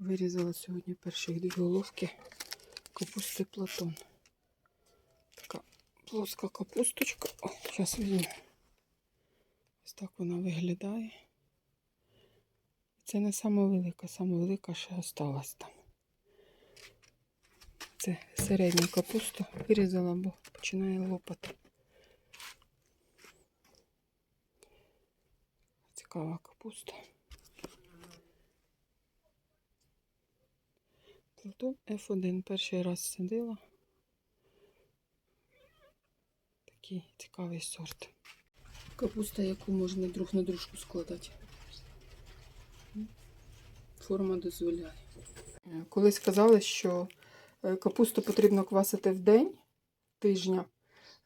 Вирізала сьогодні перших дві головки капусти Платон. Така плоска капусточка. О, зараз візьму. Ось так вона виглядає. Це не сама велика, сама велика ще осталась там. Це середня капуста. Вирізала, бо починає лопати. Цікава капуста. Платон F1 перший раз садила. Такий цікавий сорт. Капуста, яку можна друг на дружку складати. Форма дозволяє. Е, Колись казали, що е, капусту потрібно квасити в день тижня,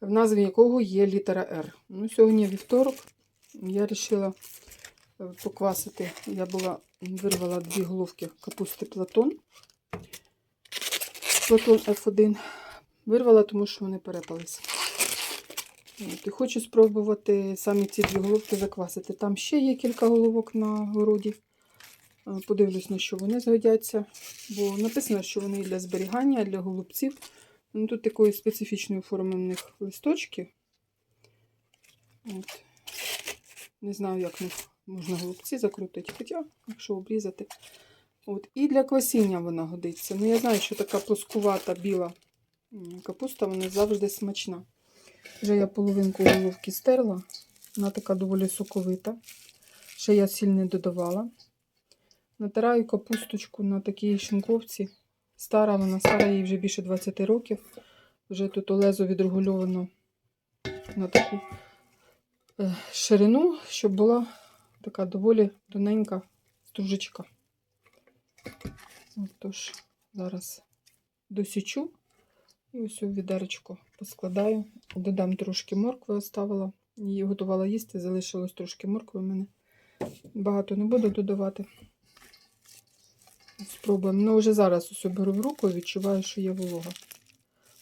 в назві якого є літера Р. Ну, сьогодні вівторок. Я вирішила поквасити. Я була вирвала дві головки капусти Платон. Платон F1 вирвала, тому що вони перепалися. От, і хочу спробувати самі ці дві головки заквасити. Там ще є кілька головок на городі. Е, Подивлюсь, на що вони згодяться. Бо написано, що вони для зберігання, для голубців. Ну, тут такої специфічної форми в них листочки. От. Не знаю, як можна голубці закрутити, хоча, якщо обрізати. От. І для квасіння вона годиться. Ну, я знаю, що така плоскувата біла капуста, вона завжди смачна. Вже я половинку головки стерла. Вона така доволі соковита. Ще я сіль не додавала. Натираю капусточку на такій шинковці. Стара вона, стара їй вже більше 20 років. Вже тут лезо відрегульовано на таку е, ширину, щоб була така доволі тоненька стружечка. Отож, зараз досічу і ось у відеречко поскладаю. Додам трошки моркви, оставила. Її готувала їсти, залишилось трошки моркви в мене. Багато не буду додавати. Спробуємо. Ну, вже зараз ось беру в руку і відчуваю, що є волога.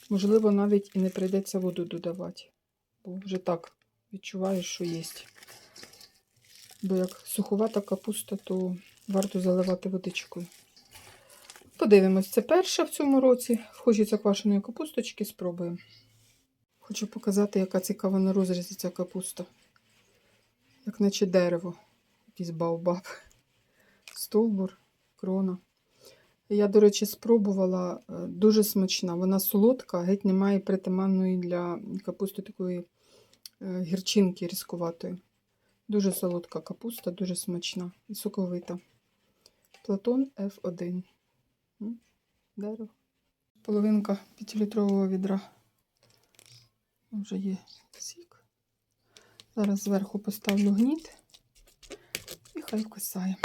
Можливо, навіть і не прийдеться воду додавати. Бо вже так відчуваю, що є. Бо як суховата капуста, то варто заливати водичкою. Подивимось, це перша в цьому році. Хочеться квашеної капусточки, спробуємо. Хочу показати, яка цікава на розрізі ця капуста. Як наче дерево, якийсь баобаб, стовбур, крона. Я, до речі, спробувала е, дуже смачна. Вона солодка, геть немає притаманної для капусти такої е, гірчинки різкуватої. Дуже солодка капуста, дуже смачна і соковита. Платон F1. Дерево. Половинка 5-літрового відра. Вже є сік. Зараз зверху поставлю гніт і хай косає.